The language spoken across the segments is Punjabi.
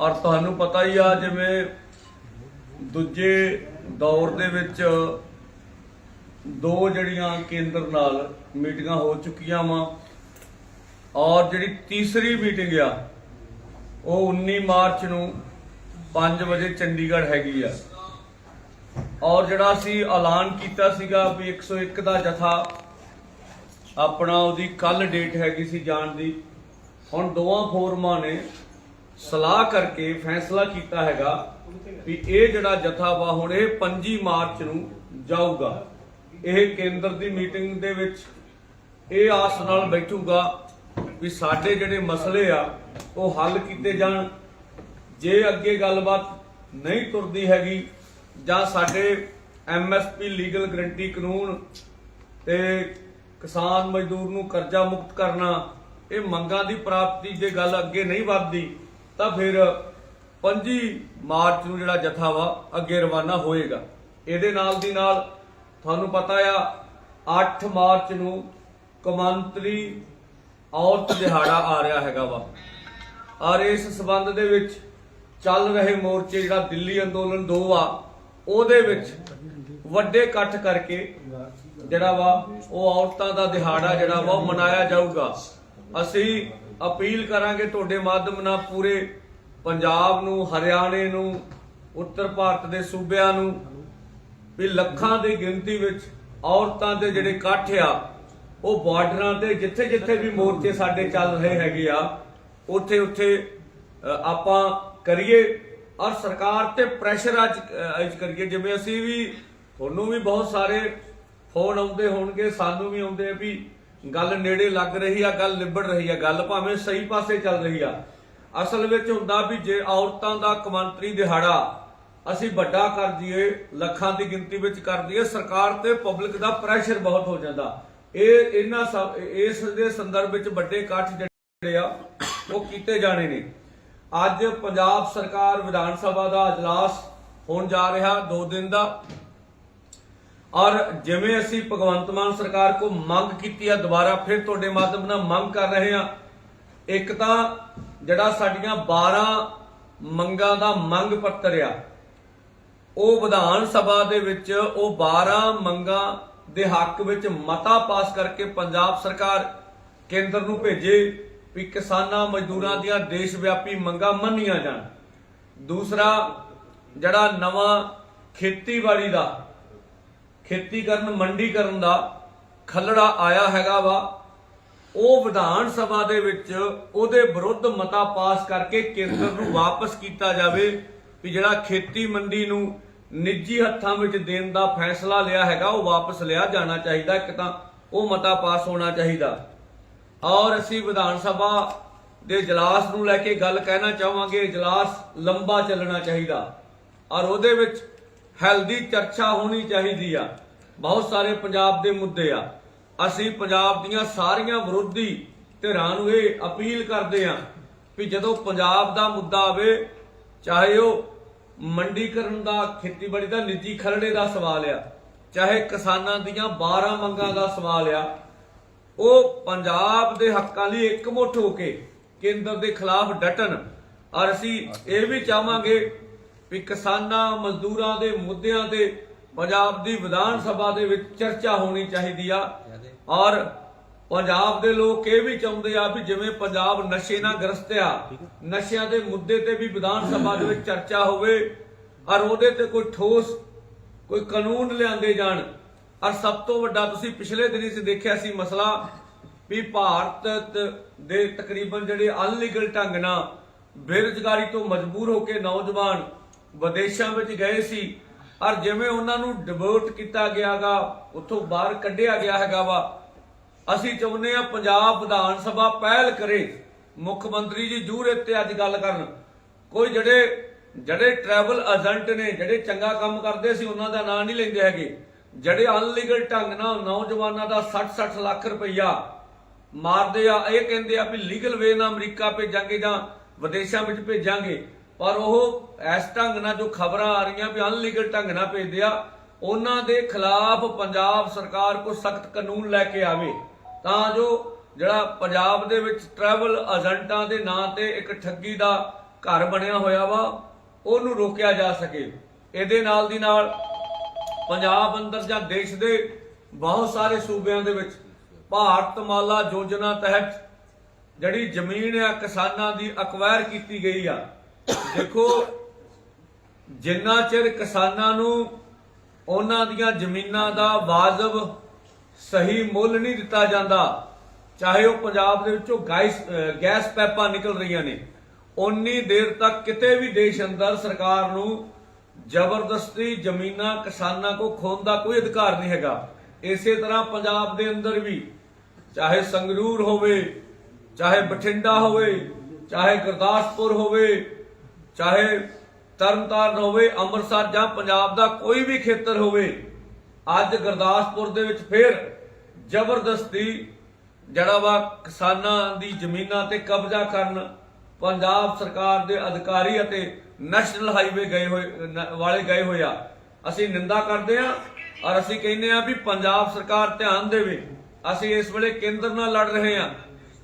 ਔਰ ਤੁਹਾਨੂੰ ਪਤਾ ਹੀ ਆ ਜਿਵੇਂ ਦੂਜੇ ਦੌਰ ਦੇ ਵਿੱਚ ਦੋ ਜਿਹੜੀਆਂ ਕੇਂਦਰ ਨਾਲ ਮੀਟਿੰਗਾਂ ਹੋ ਚੁੱਕੀਆਂ ਵਾ ਔਰ ਜਿਹੜੀ ਤੀਸਰੀ ਮੀਟਿੰਗ ਆ, ਉਹ 19 ਮਾਰਚ ਨੂੰ 5 ਵਜੇ ਚੰਡੀਗੜ੍ਹ ਹੈਗੀ ਆ। ਔਰ ਜਿਹੜਾ ਅਸੀਂ ਐਲਾਨ ਕੀਤਾ ਸੀਗਾ ਵੀ 101 ਦਾ ਜਥਾ, ਆਪਣਾ ਉਹਦੀ ਕੱਲ ਡੇਟ ਹੈਗੀ ਸੀ ਜਾਣ ਦੀ, ਹੁਣ ਦੋਵਾਂ ਫੋਰਮਾਂ ਨੇ ਸਲਾਹ ਕਰਕੇ ਫੈਸਲਾ ਕੀਤਾ ਹੈਗਾ ਵੀ ਇਹ ਜਿਹੜਾ ਜਥਾ ਵਾ ਹੁਣ ਇਹ 25 ਮਾਰਚ ਨੂੰ ਜਾਊਗਾ, ਇਹ ਕੇਂਦਰ ਦੀ ਮੀਟਿੰਗ ਦੇ ਵਿੱਚ ਇਹ ਆਸ ਨਾਲ ਬੈਠੂਗਾ ਵੀ ਸਾਡੇ ਜਿਹੜੇ ਮਸਲੇ ਆ, ਉਹ ਹੱਲ ਕੀਤੇ ਜਾਣ। ਜੇ ਅੱਗੇ ਗੱਲਬਾਤ ਨਹੀਂ ਤੁਰਦੀ ਹੈਗੀ ਜਾਂ ਸਾਡੇ ਐਮਐਸਪੀ ਲੀਗਲ ਗਰੰਟੀ ਕਾਨੂੰਨ ਤੇ ਕਿਸਾਨ ਮਜ਼ਦੂਰ ਨੂੰ ਕਰਜ਼ਾ ਮੁਕਤ ਕਰਨਾ, ਇਹ ਮੰਗਾਂ ਦੀ ਪ੍ਰਾਪਤੀ ਜੇ ਗੱਲ ਅੱਗੇ ਨਹੀਂ ਵੱਧਦੀ ਤਾਂ ਫਿਰ 25 ਮਾਰਚ ਨੂੰ ਜਿਹੜਾ ਜਥਾ ਵਾ, ਅੱਗੇ ਰਵਾਨਾ ਹੋਏਗਾ। ਇਹਦੇ ਨਾਲ ਦੀ ਨਾਲ ਤੁਹਾਨੂੰ ਪਤਾ ਆ 8 ਮਾਰਚ ਨੂੰ ਕੌਮਾਂਤਰੀ ਔਰਤ ਦਿਹਾੜਾ ਆ ਰਿਹਾ ਹੈਗਾ ਵਾ। ਔਰ ਇਸ ਸਬੰਧ ਦੇ ਵਿੱਚ ਚੱਲ ਰਹੇ ਮੋਰਚੇ, ਜਿਹੜਾ ਦਿੱਲੀ ਅੰਦੋਲਨ 2 ਆ, ਉਹਦੇ ਵਿੱਚ ਵੱਡੇ ਇਕੱਠ ਕਰਕੇ ਜਿਹੜਾ ਵਾ, ਉਹ ਔਰਤਾਂ ਦਾ ਦਿਹਾੜਾ ਜਿਹੜਾ ਵਾ, ਉਹ ਮਨਾਇਆ ਜਾਊਗਾ। ਅਸੀਂ ਅਪੀਲ ਕਰਾਂਗੇ ਤੁਹਾਡੇ ਮਾਧਿਅਮ ਨਾਲ ਪੂਰੇ ਪੰਜਾਬ ਨੂੰ, ਹਰਿਆਣੇ ਨੂੰ, ਉੱਤਰ ਭਾਰਤ ਦੇ ਸੂਬਿਆਂ ਨੂੰ ਵੀ ਲੱਖਾਂ ਦੀ ਗਿਣਤੀ ਵਿੱਚ ਔਰਤਾਂ ਦੇ ਜਿਹੜੇ ਇਕੱਠ ਆ, ਉਹ ਬਾਰਡਰਾਂ ਤੇ ਜਿੱਥੇ ਜਿੱਥੇ ਵੀ ਮੋਰਚੇ ਸਾਡੇ ਚੱਲ ਰਹੇ ਹੈਗੇ ਆ, ਉੱਥੇ ਉੱਥੇ ਆਪਾਂ ਕਰੀਏ ਔਰ ਸਰਕਾਰ ਤੇ ਪ੍ਰੈਸ਼ਰ ਅੱਜ ਅੱਜ ਕਰੀਏ। ਜਿਵੇਂ ਅਸੀਂ ਵੀ, ਤੁਹਾਨੂੰ ਵੀ ਬਹੁਤ ਸਾਰੇ ਫੋਨ ਆਉਂਦੇ ਹੋਣਗੇ, ਸਾਨੂੰ ਵੀ ਆਉਂਦੇ ਆ ਵੀ ਗੱਲ ਨੇੜੇ ਲੱਗ ਰਹੀ ਆ, ਗੱਲ ਨਿਬੜ ਰਹੀ ਆ, ਗੱਲ ਭਾਵੇਂ ਸਹੀ ਪਾਸੇ ਚੱਲ ਰਹੀ ਆ। ਅਸਲ ਵਿੱਚ ਹੁੰਦਾ ਵੀ ਜੇ ਔਰਤਾਂ ਦਾ ਕੌਮਾਂਤਰੀ ਦਿਹਾੜਾ ਅਸੀਂ ਵੱਡਾ ਕਰ ਦਈਏ, ਲੱਖਾਂ ਦੀ ਗਿਣਤੀ ਵਿੱਚ ਕਰ ਦਈਏ, ਸਰਕਾਰ ਤੇ ਪਬਲਿਕ ਦਾ ਪ੍ਰੈਸ਼ਰ ਬਹੁਤ ਹੋ ਜਾਂਦਾ। ਇਹ ਇਹਨਾਂ ਇਸ ਦੇ ਸੰਦਰਭ ਵਿੱਚ ਵੱਡੇ ਇਕੱਠ ਜਿਹੜੇ ਆ, ਉਹ ਕੀਤੇ ਜਾਣੇ ਨੇ। ਅੱਜ ਪੰਜਾਬ ਸਰਕਾਰ ਵਿਧਾਨ ਸਭਾ ਦਾ ਅਜਲਾਸ ਹੋਣ ਜਾ ਰਿਹਾ 2 ਦਿਨ ਦਾ। ਔਰ ਜਿਵੇਂ ਅਸੀਂ ਭਗਵੰਤ ਮਾਨ ਸਰਕਾਰ ਕੋ ਮੰਗ ਕੀਤੀ ਆ, ਦੁਬਾਰਾ ਫਿਰ ਤੁਹਾਡੇ ਮਾਧਿਅਮ ਨਾਲ ਮੰਗ ਕਰ ਰਹੇ ਆ, ਇੱਕ ਤਾਂ ਜਿਹੜਾ ਸਾਡੀਆਂ 12 ਮੰਗਾਂ ਦਾ ਮੰਗ ਪੱਤਰ ਆ, ਉਹ ਵਿਧਾਨ ਸਭਾ ਦੇ ਵਿੱਚ ਉਹ 12 ਮੰਗਾਂ ਦੇ ਹੱਕ ਵਿੱਚ ਮਤਾ ਪਾਸ ਕਰਕੇ ਪੰਜਾਬ ਸਰਕਾਰ ਕੇਂਦਰ ਨੂੰ ਭੇਜੇ ਵੀ ਕਿਸਾਨਾਂ ਮਜ਼ਦੂਰਾਂ ਦੀਆਂ ਦੇਸ਼ ਵਿਆਪੀ ਮੰਗਾਂ ਮੰਨੀਆਂ ਜਾਣ। ਦੂਸਰਾ, ਜਿਹੜਾ ਨਵਾਂ ਖੇਤੀਬਾੜੀ ਦਾ ਖੇਤੀ ਕਰਨ, ਮੰਡੀ ਕਰਨ ਦਾ ਖੱਲੜਾ ਆਇਆ ਹੈਗਾ ਵਾ। ਉਹ ਵਿਧਾਨ ਸਭਾ ਦੇ ਵਿੱਚ ਉਹਦੇ ਵਿਰੁੱਧ ਮਤਾ ਪਾਸ ਕਰਕੇ ਕੇਂਦਰ ਨੂੰ ਵਾਪਸ ਕੀਤਾ ਜਾਵੇ ਵੀ ਜਿਹੜਾ ਖੇਤੀ ਮੰਡੀ ਨੂੰ ਨਿੱਜੀ ਹੱਥਾਂ ਵਿੱਚ ਦੇਣ ਦਾ ਫੈਸਲਾ ਲਿਆ ਹੈਗਾ, ਉਹ ਵਾਪਸ ਲਿਆ ਜਾਣਾ ਚਾਹੀਦਾ। ਇੱਕ ਤਾਂ ਉਹ ਮਤਾ ਪਾਸ ਹੋਣਾ ਚਾਹੀਦਾ। ਔਰ ਅਸੀਂ ਵਿਧਾਨ ਸਭਾ ਦੇ ਇਜਲਾਸ ਨੂੰ ਲੈ ਕੇ ਗੱਲ ਕਹਿਣਾ ਚਾਹਾਂਗੇ ਇਜਲਾਸ ਲੰਬਾ ਚੱਲਣਾ ਚਾਹੀਦਾ। ਔਰ ਉਹਦੇ ਵਿੱਚ ਹੈਲਦੀ ਚਰਚਾ ਹੋਣੀ ਚਾਹੀਦੀ ਆ। ਬਹੁਤ ਸਾਰੇ ਪੰਜਾਬ ਦੇ ਮੁੱਦੇ ਆ। ਅਸੀਂ ਪੰਜਾਬ ਦੀਆਂ ਸਾਰੀਆਂ ਵਿਰੋਧੀ ਧਿਰਾਂ ਨੂੰ ਇਹ ਅਪੀਲ ਕਰਦੇ ਆ ਵੀ ਜਦੋਂ ਪੰਜਾਬ ਦਾ ਮੁੱਦਾ ਆਵੇ, ਚਾਹੇ ਉਹ ਮੰਡੀਕਰਨ ਦਾ, ਖੇਤੀਬਾੜੀ ਦਾ, ਨਿੱਜੀ ਖਰੜੇ ਦਾ ਸਵਾਲ ਆ, ਚਾਹੇ ਕਿਸਾਨਾਂ ਦੀਆਂ 12 ਮੰਗਾਂ ਦਾ ਸਵਾਲ ਆ, ਉਹ ਪੰਜਾਬ ਦੇ ਹੱਕਾਂ ਲਈ ਇਕਮੁੱਠ ਹੋ ਕੇ ਕੇਂਦਰ ਦੇ ਖਿਲਾਫ ਡਟਣ। ਔਰ ਅਸੀਂ ਇਹ ਵੀ ਚਾਹਾਂਗੇ ਵੀ ਕਿਸਾਨਾਂ ਮਜ਼ਦੂਰਾਂ ਦੇ ਮੁੱਦਿਆਂ ਤੇ ਪੰਜਾਬ ਦੀ ਵਿਧਾਨ ਸਭਾ ਦੇ ਵਿੱਚ ਚਰਚਾ ਹੋਣੀ ਚਾਹੀਦੀ ਆ। ਔਰ ਪੰਜਾਬ ਦੇ ਲੋਕ ਇਹ ਵੀ ਚਾਹੁੰਦੇ ਆ ਵੀ ਜਿਵੇਂ ਪੰਜਾਬ ਨਸ਼ੇ ਨਾਲ ਗ੍ਰਸਤ ਆ ਨਸ਼ਿਆਂ ਦੇ ਮੁੱਦੇ ਤੇ ਵੀ ਵਿਧਾਨ ਸਭਾ ਦੇ ਵਿੱਚ ਚਰਚਾ ਹੋਵੇ ਔਰ ਉਹਦੇ ਤੇ ਕੋਈ ਠੋਸ ਕੋਈ ਕਾਨੂੰਨ ਲਿਆਂਦੇ ਜਾਣ। ਔਰ ਸਭ ਤੋਂ ਵੱਡਾ ਤੁਸੀਂ ਪਿਛਲੇ ਦਿਨੀ ਚ ਦੇਖਿਆ ਸੀ ਮਸਲਾ ਵੀ ਭਾਰਤ ਦੇ ਤਕਰੀਬਨ ਜਿਹੜੇ ਅਨਲੀਗਲ ਢੰਗ ਨਾਲ ਬੇਰੁਜ਼ਗਾਰੀ ਤੋਂ ਮਜਬੂਰ ਹੋ ਕੇ ਨੌਜਵਾਨ ਵਿਦੇਸ਼ਾਂ ਵਿੱਚ ਗਏ ਸੀ। ਔਰ ਜਿਵੇਂ ਉਹਨਾਂ ਨੂੰ ਡਿਵੋਰਟ ਕੀਤਾ ਗਿਆਗਾ, ਉੱਥੋਂ ਬਾਹਰ ਕੱਢਿਆ ਗਿਆ ਹੈਗਾ ਵਾ। ਅਸੀਂ ਚਾਹੁੰਦੇ ਆ ਪੰਜਾਬ ਵਿਧਾਨ ਸਭਾ ਪਹਿਲ ਕਰੇ। ਮੁੱਖ ਮੰਤਰੀ ਜੀ ਜੂਰੇ ਤੇ ਅੱਜ ਗੱਲ ਕਰਨ। ਕੋਈ ਜਿਹੜੇ ਜਿਹੜੇ ਟਰੈਵਲ ਏਜੰਟ ਨੇ, ਜਿਹੜੇ ਚੰਗਾ ਕੰਮ ਕਰਦੇ ਸੀ, ਉਹਨਾਂ ਦਾ ਨਾਂ ਨਹੀਂ ਲੈਂਦੇ ਹੈਗੇ। ਜਿਹੜੇ ਅਨਲੀਗਲ ਢੰਗ ਨਾਲ ਨੌਜਵਾਨਾਂ ਦਾ 60-60 ਲੱਖ ਰੁਪਈਆ ਮਾਰਦੇ ਆ, ਇਹ ਕਹਿੰਦੇ ਆ ਵੀ ਲੀਗਲ ਵੇ ਨਾਲ ਅਮਰੀਕਾ ਭੇਜਾਂਗੇ ਜਾਂ ਵਿਦੇਸ਼ਾਂ ਵਿੱਚ ਭੇਜਾਂਗੇ। ਪਰ ਉਹ ਇਸ ਢੰਗ ਨਾਲ ਜੋ ਖਬਰਾਂ ਆ ਰਹੀਆਂ ਵੀ ਅਨਲੀਗਲ ਢੰਗ ਨਾਲ ਭੇਜਦੇ ਆ, ਉਹਨਾਂ ਦੇ ਖਿਲਾਫ ਪੰਜਾਬ ਸਰਕਾਰ ਕੋ ਸਖਤ ਕਾਨੂੰਨ ਲੈ ਕੇ ਆਵੇ, ਤਾਂ ਜੋ ਜਿਹੜਾ ਪੰਜਾਬ ਦੇ ਵਿੱਚ ਟਰੈਵਲ ਏਜੰਟਾਂ ਦੇ ਨਾਂ ਤੇ ਇੱਕ ਠੱਗੀ ਦਾ ਘਰ ਬਣਿਆ ਹੋਇਆ ਵਾ, ਉਹਨੂੰ ਰੋਕਿਆ ਜਾ ਸਕੇ। ਇਹਦੇ ਨਾਲ ਦੀ ਨਾਲ ਪੰਜਾਬ ਅੰਦਰ ਜਾਂ ਦੇਸ਼ ਦੇ ਬਹੁਤ ਸਾਰੇ ਸੂਬਿਆਂ ਦੇ ਵਿੱਚ ਭਾਰਤ ਮਾਲਾ ਯੋਜਨਾ ਤਹਿਤ ਜਿਹੜੀ ਜ਼ਮੀਨ ਆ ਕਿਸਾਨਾਂ ਦੀ ਅਕਵਾਇਰ ਕੀਤੀ ਗਈ ਆ ਦੇਖੋ, ਜਿੰਨਾ ਚਿਰ ਕਿਸਾਨਾਂ ਨੂੰ ਉਹਨਾਂ ਦੀਆਂ ਜ਼ਮੀਨਾਂ ਦਾ ਵਾਜਬ ਸਹੀ ਮੁੱਲ ਨਹੀਂ ਦਿੱਤਾ ਜਾਂਦਾ, ਚਾਹੇ ਉਹ ਪੰਜਾਬ ਦੇ ਵਿੱਚੋਂ ਗੈਸ ਗੈਸ ਪੈਪਾਂ ਨਿਕਲ ਰਹੀਆਂ ਨੇ ਉਨੀ ਦੇਰ ਤੱਕ ਕਿਤੇ ਵੀ ਦੇਸ਼ ਅੰਦਰ ਸਰਕਾਰ ਨੂੰ ਜ਼ਬਰਦਸਤੀ ਜ਼ਮੀਨਾਂ ਕਿਸਾਨਾਂ ਕੋ ਖੋਣ ਦਾ ਕੋਈ ਅਧਿਕਾਰ ਨਹੀਂ ਹੈਗਾ। ਇਸੇ ਤਰ੍ਹਾਂ ਪੰਜਾਬ ਦੇ ਅੰਦਰ ਵੀ, ਚਾਹੇ ਸੰਗਰੂਰ ਹੋਵੇ, ਚਾਹੇ ਬਠਿੰਡਾ ਹੋਵੇ, ਚਾਹੇ ਗੁਰਦਾਸਪੁਰ ਹੋਵੇ ਚਾਹੇ ਤਰਨਤਾਰਨ ਹੋਵੇ, ਅੰਮ੍ਰਿਤਸਰ ਜਾਂ ਪੰਜਾਬ ਦਾ ਕੋਈ ਵੀ ਖੇਤਰ ਹੋਵੇ, ਅੱਜ ਗੁਰਦਾਸਪੁਰ ਦੇ ਵਿੱਚ ਫਿਰ ਜ਼ਬਰਦਸਤੀ ਜਿਹੜਾ ਵਾ ਕਿਸਾਨਾਂ ਦੀ ਜ਼ਮੀਨਾਂ ਤੇ ਕਬਜ਼ਾ ਕਰਨ ਪੰਜਾਬ ਸਰਕਾਰ ਦੇ ਅਧਿਕਾਰੀ ਅਤੇ ਨੈਸ਼ਨਲ ਹਾਈਵੇ ਗਏ ਹੋਏ ਵਾਲੇ ਗਏ ਹੋਏ ਆ। ਅਸੀਂ ਨਿੰਦਾ ਕਰਦੇ ਆ ਔਰ ਅਸੀਂ ਕਹਿੰਦੇ ਆ ਵੀ ਪੰਜਾਬ ਸਰਕਾਰ ਧਿਆਨ ਦੇਵੇ। ਅਸੀਂ ਇਸ ਵੇਲੇ ਕੇਂਦਰ ਨਾਲ ਲੜ ਰਹੇ ਆ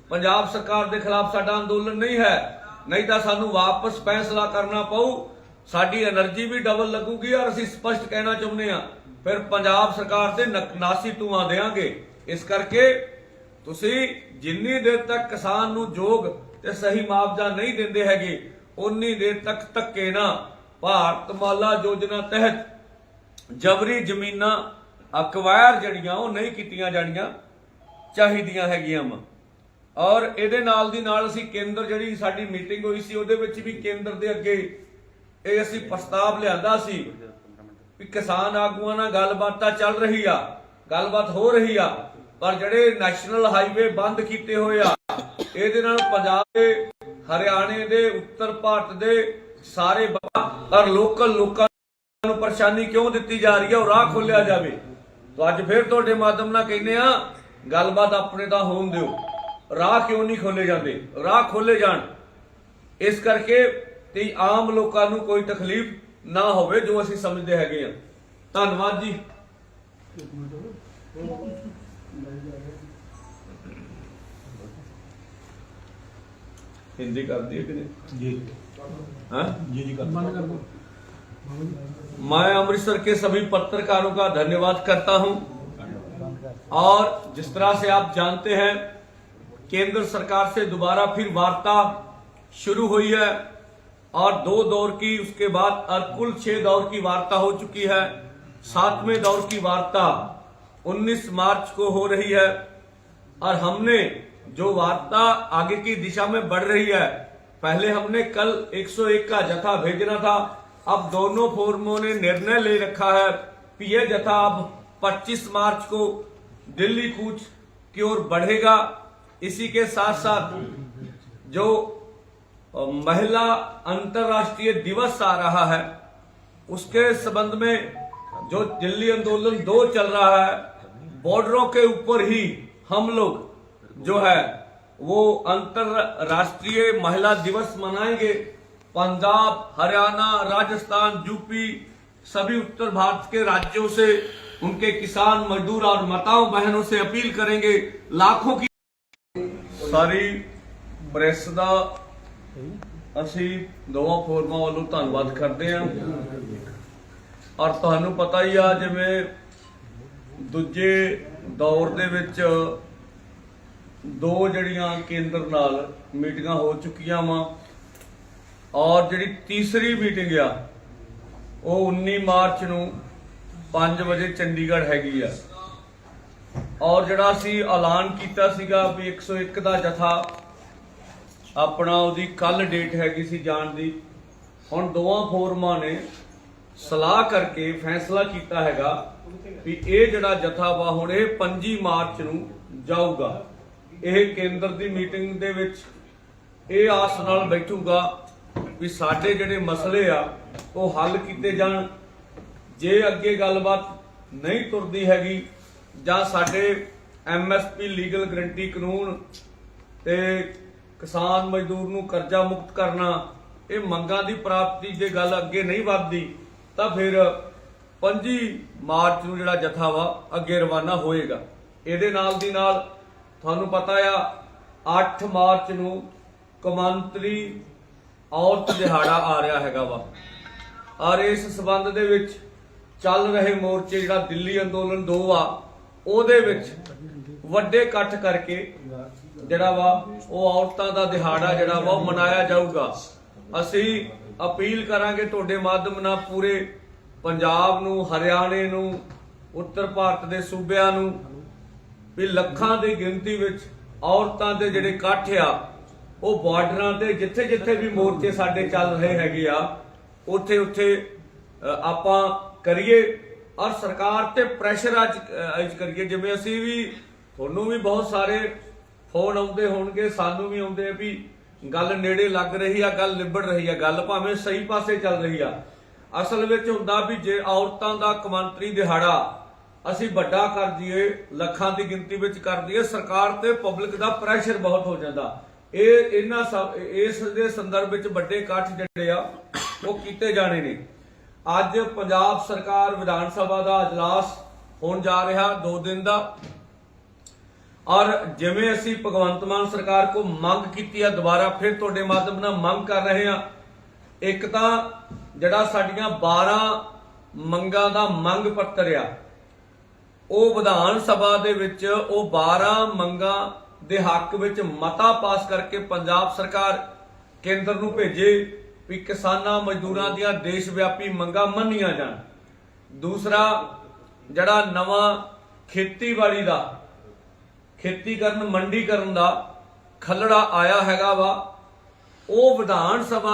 ਪੰਜਾਬ ਸਰਕਾਰ ਦੇ ਖਿਲਾਫ ਸਾਡਾ ਅੰਦੋਲਨ ਨਹੀਂ ਹੈ। ਨਹੀਂ ਤਾਂ ਸਾਨੂੰ ਵਾਪਸ ਫੈਸਲਾ ਕਰਨਾ ਪਊ। ਸਾਡੀ એનર્ਜੀ ਵੀ ਡਬਲ ਲੱਗੂਗੀ ਔਰ ਅਸੀਂ ਸਪਸ਼ਟ ਕਹਿਣਾ ਚਾਹੁੰਦੇ ਆ ਫਿਰ ਪੰਜਾਬ ਸਰਕਾਰ ਤੇ ਨਕਨਾਸੀ ਧੂਆਂ ਦੇਾਂਗੇ ਇਸ ਕਰਕੇ ਤੁਸੀਂ ਜਿੰਨੀ ਦੇਰ ਤੱਕ ਕਿਸਾਨ ਨੂੰ ਜੋਗ ਤੇ ਸਹੀ ਮੁਆਵਜ਼ਾ ਨਹੀਂ ਦਿੰਦੇ ਹੈਗੇ ਉਨੀ ਦੇਰ ਤੱਕ ਧੱਕੇ ਨਾ। ਭਾਰਤ ਮਾਲਾ ਯੋਜਨਾ ਤਹਿਤ ਜਬਰੀ ਜ਼ਮੀਨਾਂ ਅਕਵਾਇਰ ਜਿਹੜੀਆਂ, ਉਹ ਨਹੀਂ ਕੀਤੀਆਂ ਜਾਣੀਆਂ ਚਾਹੀਦੀਆਂ ਹੈਗੀਆਂ ਵਾ। ਔਰ ਇਹਦੇ ਨਾਲ ਦੀ ਨਾਲ ਅਸੀਂ ਕੇਂਦਰ ਜਿਹੜੀ ਸਾਡੀ ਮੀਟਿੰਗ ਹੋਈ ਸੀ, ਉਹਦੇ ਵਿੱਚ ਵੀ ਕੇਂਦਰ ਦੇ ਅੱਗੇ ਇਹ ਅਸੀਂ ਪ੍ਰਸਤਾਵ ਲਿਆਂਦਾ ਸੀ ਵੀ ਕਿਸਾਨ ਆਗੂਆਂ ਨਾਲ ਗੱਲਬਾਤ ਤਾਂ ਚੱਲ ਰਹੀ ਆ, ਗੱਲਬਾਤ ਹੋ ਰਹੀ ਆ, ਪਰ ਜਿਹੜੇ ਨੈਸ਼ਨਲ ਹਾਈਵੇ ਬੰਦ ਕੀਤੇ ਹੋਏ ਆ, ਇਹਦੇ ਨਾਲ ਪੰਜਾਬ ਦੇ, ਹਰਿਆਣੇ ਦੇ, ਉੱਤਰ ਭਾਰਤ ਦੇ ਸਾਰੇ ਔਰ ਲੋਕਲ ਲੋਕਾਂ ਨੂੰ ਪਰੇਸ਼ਾਨੀ ਕਿਉਂ ਦਿੱਤੀ ਜਾ ਰਹੀ ਹੈ ਉਹ ਰਾਹ ਖੋਲਿਆ ਜਾਵੇ। ਤਾਂ ਅੱਜ ਫਿਰ ਤੁਹਾਡੇ ਮਾਧਮ ਨਾਲ ਕਹਿੰਦੇ ਆ, ਗੱਲਬਾਤ ਆਪਣੇ ਦਾ ਹੋਣ ਦਿਓ। ਰਾਹ ਕਿਉਂ ਨਹੀਂ ਖੋਲੇ ਜਾਂਦੇ ਰਾਹ ਖੋਲੇ ਜਾਣ ਇਸ ਕਰਕੇ ਤੇ ਆਮ ਲੋਕਾਂ ਨੂੰ ਕੋਈ ਤਕਲੀਫ ਨਾ ਹੋਵੇ ਜੋ ਅਸੀਂ ਸਮਝਦੇ ਹੈਗੇ ਆ ਧੰਨਵਾਦ ਜੀ ਹਿੰਦੀ ਕਰਦੀ ਹੈ ਕਿ ਨਹੀਂ जी ਹਾਂ जी जी कर बंद कर दो मैं अमृतसर के सभी पत्रकारों का धन्यवाद करता हूं और जिस तरह से आप जानते हैं केंद्र सरकार से दोबारा फिर वार्ता शुरू हुई है और दो दौर की, उसके बाद कुल छह दौर की वार्ता हो चुकी है। सातवें दौर की वार्ता 19 मार्च को हो रही है और हमने जो वार्ता आगे की दिशा में बढ़ रही है, पहले हमने कल 101 का जथा भेजना था, अब दोनों फोरमों ने निर्णय ले रखा है कि यह जथा अब 25 मार्च को दिल्ली कूच की ओर बढ़ेगा। इसी के साथ साथ जो महिला अंतर्राष्ट्रीय दिवस आ रहा है, उसके संबंध में जो दिल्ली आंदोलन दो चल रहा है, बॉर्डरों के ऊपर ही हम लोग जो है, वो अंतरराष्ट्रीय महिला दिवस मनाएँगे। पंजाब, हरियाणा, राजस्थान, यूपी, सभी उत्तर भारत के राज्यों से उनके किसान, मजदूर और माताओं, बहनों से अपील करेंगे, लाखों की ਸਾਰੀ ਪ੍ਰੈਸ ਦਾ ਅਸੀਂ ਦੋਵਾਂ ਫੋਰਮਾਂ ਵੱਲੋਂ ਧੰਨਵਾਦ ਕਰਦੇ ਹਾਂ। ਔਰ ਤੁਹਾਨੂੰ ਪਤਾ ਹੀ ਆ, ਜਿਵੇਂ ਦੂਜੇ ਦੌਰ ਦੇ ਵਿੱਚ ਦੋ ਜਿਹੜੀਆਂ ਕੇਂਦਰ ਨਾਲ ਮੀਟਿੰਗਾਂ ਹੋ ਚੁੱਕੀਆਂ ਵਾ, ਔਰ ਜਿਹੜੀ ਤੀਸਰੀ ਮੀਟਿੰਗ ਆ, ਉਹ 19 ਮਾਰਚ ਨੂੰ 5 ਵਜੇ ਚੰਡੀਗੜ੍ਹ ਹੈਗੀ ਆ। ਔਰ ਜਿਹੜਾ ਅਸੀਂ ਐਲਾਨ ਕੀਤਾ ਸੀਗਾ ਵੀ 101 ਦਾ ਜਥਾ ਆਪਣਾ ਉਹਦੀ ਕੱਲ ਡੇਟ ਹੈਗੀ ਸੀ ਜਾਣ ਦੀ, ਹੁਣ ਦੋਵਾਂ ਫੋਰਮਾਂ ਨੇ ਸਲਾਹ ਕਰਕੇ ਫੈਸਲਾ ਕੀਤਾ ਹੈਗਾ ਵੀ ਇਹ ਜਿਹੜਾ ਜਥਾ ਵਾ ਹੁਣ ਇਹ 25 ਮਾਰਚ ਨੂੰ ਜਾਊਗਾ। ਇਹ ਕੇਂਦਰ ਦੀ ਮੀਟਿੰਗ ਦੇ ਵਿੱਚ ਇਹ ਆਸ ਨਾਲ ਬੈਠੂਗਾ ਵੀ ਸਾਡੇ ਜਿਹੜੇ ਮਸਲੇ ਆ ਉਹ ਹੱਲ ਕੀਤੇ ਜਾਣ। ਜੇ ਅੱਗੇ ਗੱਲਬਾਤ ਨਹੀਂ ਤੁਰਦੀ ਹੈਗੀ ਜਾਂ ਸਾਡੇ ਐਮਐਸਪੀ ਲੀਗਲ ਗਰੰਟੀ ਕਾਨੂੰਨ ਤੇ ਕਿਸਾਨ ਮਜ਼ਦੂਰ ਨੂੰ ਕਰਜ਼ਾ ਮੁਕਤ ਕਰਨਾ, ਇਹ ਮੰਗਾਂ ਦੀ ਪ੍ਰਾਪਤੀ ਜੇ ਗੱਲ ਅੱਗੇ ਨਹੀਂ ਵੱਧਦੀ, ਤਾਂ ਫਿਰ 25 ਮਾਰਚ ਨੂੰ ਜਿਹੜਾ ਜਥਾ ਵਾ, ਅੱਗੇ ਰਵਾਨਾ ਹੋਏਗਾ। ਇਹਦੇ ਨਾਲ ਦੀ ਨਾਲ ਤੁਹਾਨੂੰ ਪਤਾ ਆ 8 ਮਾਰਚ ਨੂੰ ਕੌਮਾਂਤਰੀ ਔਰਤ ਦਿਹਾੜਾ ਆ ਰਿਹਾ ਹੈਗਾ ਵਾ। ਔਰ ਇਸ ਸਬੰਧ ਦੇ ਵਿੱਚ ਚੱਲ ਰਹੇ ਮੋਰਚੇ, ਜਿਹੜਾ ਦਿੱਲੀ ਅੰਦੋਲਨ 2 ਆ ਉਹਦੇ ਵਿੱਚ ਵੱਡੇ ਇਕੱਠ ਕਰਕੇ ਜਿਹੜਾ ਵਾ ਉਹ ਔਰਤਾਂ ਦਾ ਦਿਹਾੜਾ ਜਿਹੜਾ ਵਾ ਉਹ ਮਨਾਇਆ ਜਾਊਗਾ। ਅਸੀਂ ਅਪੀਲ ਕਰਾਂਗੇ ਤੁਹਾਡੇ ਮਾਧਿਅਮ ਨਾਲ ਪੂਰੇ ਪੰਜਾਬ ਨੂੰ, ਹਰਿਆਣੇ ਨੂੰ, ਉੱਤਰ ਭਾਰਤ ਦੇ ਸੂਬਿਆਂ ਨੂੰ ਵੀ ਲੱਖਾਂ ਦੀ ਗਿਣਤੀ ਵਿੱਚ ਔਰਤਾਂ ਦੇ ਜਿਹੜੇ ਇਕੱਠ ਆ, ਉਹ ਬਾਰਡਰਾਂ ਤੇ ਜਿੱਥੇ ਜਿੱਥੇ ਵੀ ਮੋਰਚੇ ਸਾਡੇ ਚੱਲ ਰਹੇ ਹੈਗੇ ਆ ਉੱਥੇ ਉੱਥੇ ਆਪਾਂ ਕਰੀਏ ਔਰ ਸਰਕਾਰ ਤੇ ਪ੍ਰੈਸ਼ਰ ਅੱਜ ਅੱਜ ਕਰੀਏ। ਜਿਵੇਂ ਅਸੀਂ ਵੀ, ਤੁਹਾਨੂੰ ਵੀ ਬਹੁਤ ਸਾਰੇ ਫੋਨ ਆਉਂਦੇ ਹੋਣਗੇ, ਸਾਨੂੰ ਵੀ ਆਉਂਦੇ ਵੀ ਗੱਲ ਨੇੜੇ ਲੱਗ ਰਹੀ ਆ, ਗੱਲ ਨਿਬੜ ਰਹੀ ਆ, ਗੱਲ ਭਾਵੇਂ ਸਹੀ ਪਾਸੇ ਚੱਲ ਰਹੀ ਆ। ਅਸਲ ਵਿੱਚ ਹੁੰਦਾ ਵੀ ਜੇ ਔਰਤਾਂ ਦਾ ਕਮੰਤਰੀ ਦਿਹਾੜਾ ਅਸੀਂ ਵੱਡਾ ਕਰ ਦਈਏ, ਲੱਖਾਂ ਦੀ ਗਿਣਤੀ ਵਿੱਚ ਕਰ ਦਈਏ, ਸਰਕਾਰ ਤੇ ਪਬਲਿਕ ਦਾ ਪ੍ਰੈਸ਼ਰ ਬਹੁਤ ਹੋ ਜਾਂਦਾ। ਇਹ, ਇਹਨਾਂ ਸਭ, ਇਸ ਦੇ ਸੰਦਰਭ ਵਿੱਚ ਵੱਡੇ ਇਕੱਠ ਜਿਹੜੇ ਆ, ਉਹ ਕੀਤੇ ਜਾਣੇ ਨੇ। ਅੱਜ ਪੰਜਾਬ ਸਰਕਾਰ ਵਿਧਾਨ ਸਭਾ ਦਾ ਅਜਲਾਸ ਹੋਣ ਜਾ ਰਿਹਾ 2 ਦਿਨ ਦਾ। ਔਰ ਜਿਵੇਂ ਅਸੀਂ ਭਗਵੰਤ ਮਾਨ ਸਰਕਾਰ ਕੋ ਮੰਗ ਕੀਤੀ ਆ, ਦੁਬਾਰਾ ਫਿਰ ਤੁਹਾਡੇ ਮਾਧਿਅਮ ਨਾਲ ਮੰਗ ਕਰ ਰਹੇ ਆ ਇੱਕ ਤਾਂ ਜਿਹੜਾ ਸਾਡੀਆਂ 12 ਮੰਗਾਂ ਦਾ ਮੰਗ ਪੱਤਰ ਆ, ਉਹ ਵਿਧਾਨ ਸਭਾ ਦੇ ਵਿੱਚ ਉਹ 12 ਮੰਗਾਂ ਦੇ ਹੱਕ ਵਿੱਚ ਮਤਾ ਪਾਸ ਕਰਕੇ ਪੰਜਾਬ ਸਰਕਾਰ ਕੇਂਦਰ ਨੂੰ ਭੇਜੇ। ਵੀ ਕਿਸਾਨਾਂ ਮਜ਼ਦੂਰਾਂ ਦੀਆਂ ਦੇਸ਼ ਵਿਆਪੀ ਮੰਗਾਂ ਮੰਨੀਆਂ ਜਾਣ। ਦੂਸਰਾ, ਜਿਹੜਾ ਨਵਾਂ ਖੇਤੀਬਾੜੀ ਦਾ ਖੇਤੀ ਕਰਨ ਮੰਡੀ ਕਰਨ ਦਾ ਖੱਲੜਾ ਆਇਆ ਹੈਗਾ ਵਾ, ਉਹ ਵਿਧਾਨ ਸਭਾ ਦੇ